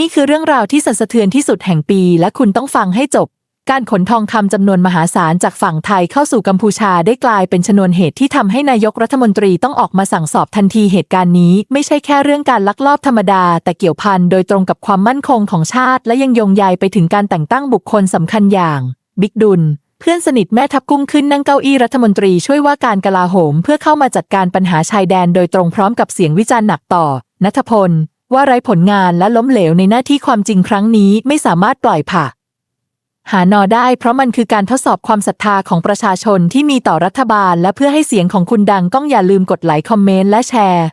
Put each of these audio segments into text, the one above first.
นี่คือเรื่องราวที่สั่นสะเทือนที่สุดแห่งปี และคุณต้องฟังให้จบ การขนทองคำจำนวนมหาศาลจากฝั่งไทยเข้าสู่กัมพูชาได้กลายเป็นชนวนเหตุที่ทำให้นายกรัฐมนตรีต้องออกมาสั่งสอบทันทีเหตุการณ์นี้ ไม่ใช่แค่เรื่องการลักลอบธรรมดา แต่เกี่ยวพันโดยตรงกับความมั่นคงของชาติ และยังโยงใยไปถึงการแต่งตั้งบุคคลสำคัญอย่าง บิ๊กดุลเพื่อนสนิทแม่ทัพกุ้งขึ้นนั่งเก้าอี้รัฐมนตรีช่วยว่าการกลาโหม เพื่อเข้ามาจัดการปัญหาชายแดนโดยตรงพร้อมกับเสียงวิจารณ์หนักต่อนัทพล ว่าไร้ผลงานและล้มเหลวในหน้าที่ความจริงครั้งนี้ไม่สามารถปล่อยผ่าหานอได้เพราะมันคือการทดสอบความศรัทธาของประชาชนที่มีต่อรัฐบาล และเพื่อให้เสียงของคุณดังก้องอย่าลืมกดไลค์คอมเมนต์และแชร์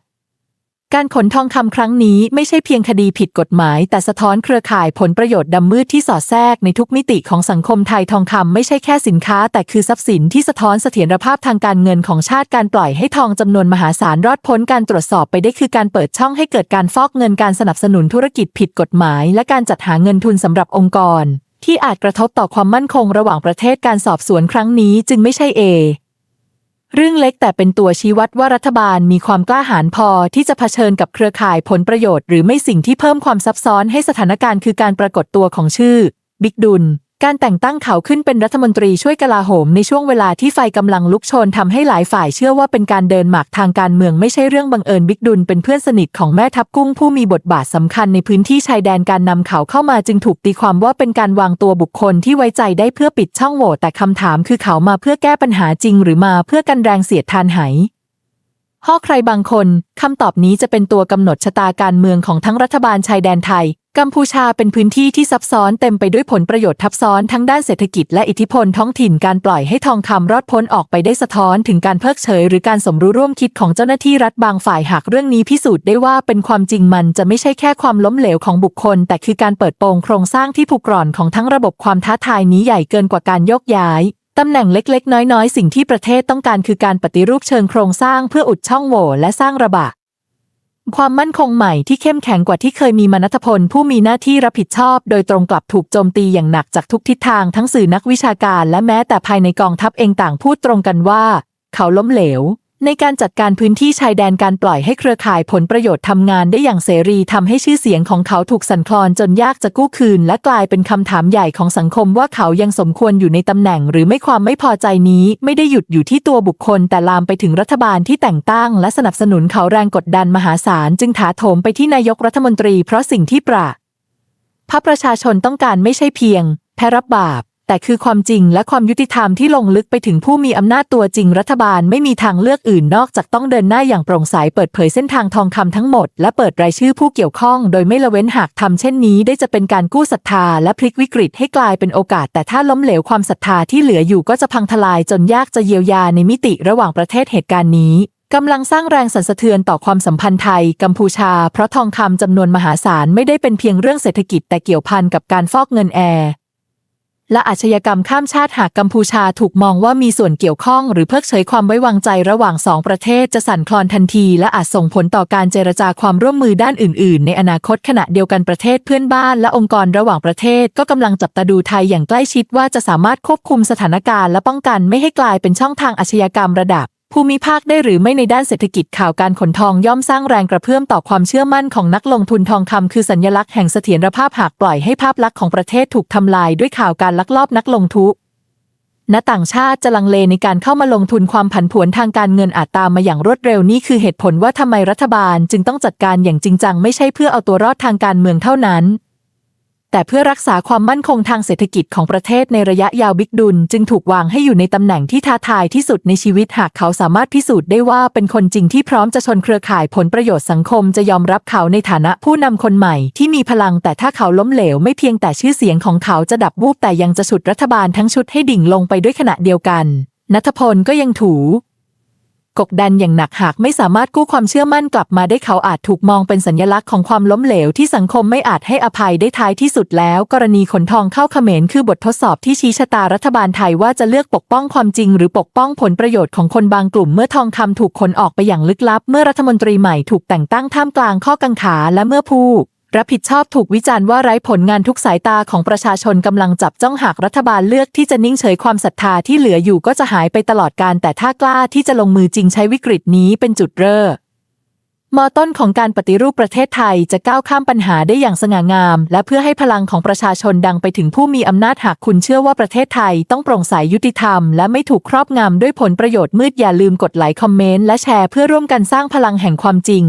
การขนทองคำครั้งนี้ไม่ใช่เพียงคดีผิดกฎหมาย แต่สะท้อนเครือข่ายผลประโยชน์ดำมืดที่สอดแทรกในทุกมิติของสังคมไทยทองคำไม่ใช่แค่สินค้า แต่คือทรัพย์สินที่สะท้อนเสถียรภาพทางการเงินของชาติการปล่อยให้ทองจำนวนมหาศาลรอดพ้นการตรวจสอบไปได้คือการเปิดช่องให้เกิดการฟอกเงินการสนับสนุนธุรกิจผิดกฎหมาย และการจัดหาเงินทุนสำหรับองค์กร ที่อาจกระทบต่อความมั่นคงระหว่างประเทศการสอบสวนครั้งนี้จึงไม่ใช่เอ เรื่องเล็กแต่เป็นตัวชี้วัดว่ารัฐบาลมีความกล้าหาญพอที่จะเผชิญกับเครือข่ายผลประโยชน์หรือไม่สิ่งที่เพิ่มความซับซ้อนให้สถานการณ์คือการปรากฏตัวของชื่อ บิ๊กดุล การแต่งตั้งเขาขึ้นเป็นรัฐมนตรีช่วยกลาโหมในช่วงเวลาที่ไฟกำลังลุกโชนทำให้หลายฝ่ายเชื่อว่าเป็นการเดินหมากทางการเมืองไม่ใช่เรื่องบังเอิญบิ๊กดุลเป็นเพื่อนสนิทของแม่ทัพกุ้งผู้มีบทบาทสำคัญในพื้นที่ชายแดนการนำเขาเข้ามาจึงถูกตีความว่าเป็นการวางตัวบุคคลที่ไว้ใจได้เพื่อปิดช่องโหว่แต่คำถามคือเขามาเพื่อแก้ปัญหาจริง หรือมาเพื่อกันแรงเสียดทานไห ห่อใครบางคนคำตอบนี้จะเป็นตัวกำหนดชะตาการเมืองของทั้งรัฐบาลชายแดนไทย กัมพูชาเป็นพื้นที่ที่ซับซ้อนเต็มไปด้วยผลประโยชน์ทับซ้อนทั้งด้านเศรษฐกิจและอิทธิพลท้องถิ่นการปล่อยให้ทองคำรอดพ้นออกไปได้สะท้อนถึงการเพิกเฉยหรือการสมรู้ร่วมคิดของเจ้าหน้าที่รัฐบางฝ่ายหากเรื่องนี้พิสูจน์ได้ว่าเป็นความจริงมันจะไม่ใช่แค่ความล้มเหลวของบุคคล แต่คือการเปิดโปงโครงสร้างที่ผูกกร่อนของทั้งระบบความท้าทายนี้ใหญ่เกินกว่าการยกย้าย ตำแหน่งเล็ก ๆ น้อยๆ สิ่งที่ประเทศต้องการคือการปฏิรูปเชิงโครงสร้างเพื่ออุดช่องโหว่และสร้างระบะ ความมั่นคงใหม่ที่เข้มแข็งกว่าที่เคยมีมานัทพล ผู้มีหน้าที่รับผิดชอบ โดยตรงกลับถูกโจมตีอย่างหนักจากทุกทิศทางทั้งสื่อนักวิชาการและแม้แต่ภายในกองทัพเองต่างพูดตรงกันว่า เขาล้มเหลว ในการจัดการพื้นที่ชายแดนการปล่อยให้เครือข่ายผลประโยชน์ทำงานได้อย่างเสรีทำให้ชื่อเสียงของเขาถูกสั่นคลอนจนยากจะกู้คืน และกลายเป็นคำถามใหญ่ของสังคมว่าเขายังสมควรอยู่ในตำแหน่ง หรือไม่ความไม่พอใจนี้ ไม่ได้หยุดอยู่ที่ตัวบุคคล แต่ลามไปถึงรัฐบาลที่แต่งตั้ง และสนับสนุนเขาแรงกดดันมหาศาลจึงถาโถมไปที่นายกรัฐมนตรีเพราะสิ่งที่ประพรรคประชาชนต้องการไม่ใช่เพียง แพ้รับบาป แต่คือความจริงและความยุติธรรมที่ลงลึกไปถึงผู้มีอำนาจตัวจริงรัฐบาลไม่มีทางเลือกอื่นนอกจากต้องเดินหน้าอย่างโปร่งใสเปิดเผยเส้นทางทองคำทั้งหมด และเปิดรายชื่อผู้เกี่ยวข้อง โดยไม่ละเว้นหากทำเช่นนี้ ได้จะเป็นการกู้ศรัทธาและพลิกวิกฤตให้กลายเป็นโอกาส แต่ถ้าล้มเหลวความศรัทธาที่เหลืออยู่ก็จะพังทลายจนยากจะเยียวยาในมิติระหว่างประเทศเหตุการณ์นี้กำลังสร้างแรงสั่นสะเทือนต่อความสัมพันธ์ไทย กัมพูชา เพราะทองคำจำนวนมหาศาลไม่ได้เป็นเพียงเรื่องเศรษฐกิจแต่เกี่ยวพันกับการฟอกเงินแอร์ และอาชญากรรมข้ามชาติหากกัมพูชาถูกมองว่ามีส่วนเกี่ยวข้อง หรือเพิกเฉยความไว้วางใจระหว่างสองประเทศจะสั่นคลอนทันที และอาจส่งผลต่อการเจรจาความร่วมมือด้านอื่น ๆ ในอนาคตขณะเดียวกันประเทศเพื่อนบ้านและองค์กรระหว่างประเทศ ก็กำลังจับตาดูไทยอย่างใกล้ชิดว่าจะสามารถควบคุมสถานการณ์และป้องกันไม่ให้กลายเป็นช่องทางอาชญากรรมระดับ ภูมิภาคได้หรือไม่ในด้านเศรษฐกิจข่าวการขนทองย่อมสร้างแรงกระเพื่อมต่อความเชื่อมั่นของนักลงทุนทองคำคือสัญลักษณ์แห่งเสถียรภาพหากปล่อยให้ภาพลักษณ์ของประเทศถูกทำลายด้วยข่าวการลักลอบนักลงทุนณต่างชาติจะลังเลในการเข้ามาลงทุนความผันผวนทางการเงินอาจตามมาอย่างรวดเร็วนี่คือเหตุผลว่าทำไมรัฐบาลจึงต้องจัดการอย่างจริงจังไม่ใช่เพื่อเอาตัวรอดทางการเมืองเท่านั้น แต่เพื่อรักษาความมั่นคงทางเศรษฐกิจของประเทศในระยะยาวบิ๊กดุล จึงถูกวางให้อยู่ในตำแหน่งที่ท้าทายที่สุดในชีวิตหากเขาสามารถพิสูจน์ได้ว่าเป็นคนจริงที่พร้อมจะชนเครือข่ายผลประโยชน์สังคมจะยอมรับเขาในฐานะผู้นำคนใหม่ที่มีพลังแต่ถ้าเขาล้มเหลวไม่เพียงแต่ชื่อเสียงของเขาจะดับวูบแต่ยังจะฉุดรัฐบาลทั้งชุดให้ดิ่งลงไปด้วยขณะเดียวกันนัทพลก็ยังถู กดดันอย่างหนักหากไม่สามารถกู้ความเชื่อมั่นกลับมาได้เขาอาจถูกมองเป็นสัญลักษณ์ของความล้มเหลวที่สังคมไม่อาจให้อภัยได้ท้ายที่สุดแล้ว กรณีขนทองเข้าเขมรคือบททดสอบที่ชี้ชะตารัฐบาลไทยว่าจะเลือกปกป้องความจริง หรือปกป้องผลประโยชน์ของคนบางกลุ่มเมื่อทองคำถูกขนออกไปอย่างลึกลับ เมื่อรัฐมนตรีใหม่ถูกแต่งตั้งท่ามกลางข้อกังขาและเมื่อผู้ รับผิดชอบถูกวิจารณ์ว่าไร้ผลงานทุกสายตาของประชาชนกำลังจับจ้องหากรัฐบาลเลือกที่จะนิ่งเฉยความศรัทธาที่เหลืออยู่ก็จะหายไปตลอดการแต่ถ้ากล้าที่จะลงมือจริงใช้วิกฤตนี้เป็นจุดเริ่มมอต้นของการปฏิรูปประเทศไทยจะก้าวข้ามปัญหาได้อย่างสง่างาม และเพื่อให้พลังของประชาชนดังไปถึงผู้มีอำนาจหากคุณเชื่อว่าประเทศไทยต้องโปร่งใสยุติธรรม และไม่ถูกครอบงำด้วยผลประโยชน์มืดอย่าลืมกดไลค์คอมเมนต์และแชร์เพื่อร่วมกันสร้างพลังแห่งความจริง